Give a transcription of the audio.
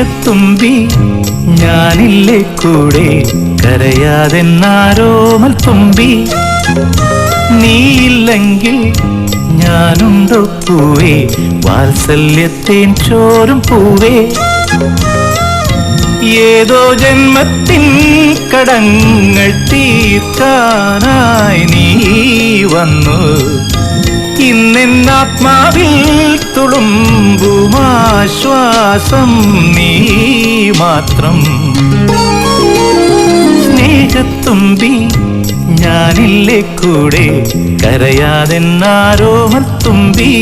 സ്നേഹത്തുമ്പി ഞാനില്ലേ കൂടെ? കരയാതെന്നാരോമൽ തുമ്പി. നീയില്ലെങ്കിൽ ഞാനുണ്ടോ പൂവേ? വാത്സല്യത്തേൻ ചോരും പൂവേ. ഏതോ ജന്മത്തിൻ കടങ്ങൾ തീർക്കാനായി നീ വന്നു. ഇന്നെന്നാത്മാവിൽ തുളുമ്പുമാശ്വാസം നീ മാത്രം. സ്നേഹത്തുമ്പി ഞാനില്ലേ കൂടെ? കരയാതെന്നാരോമൽ തുമ്പി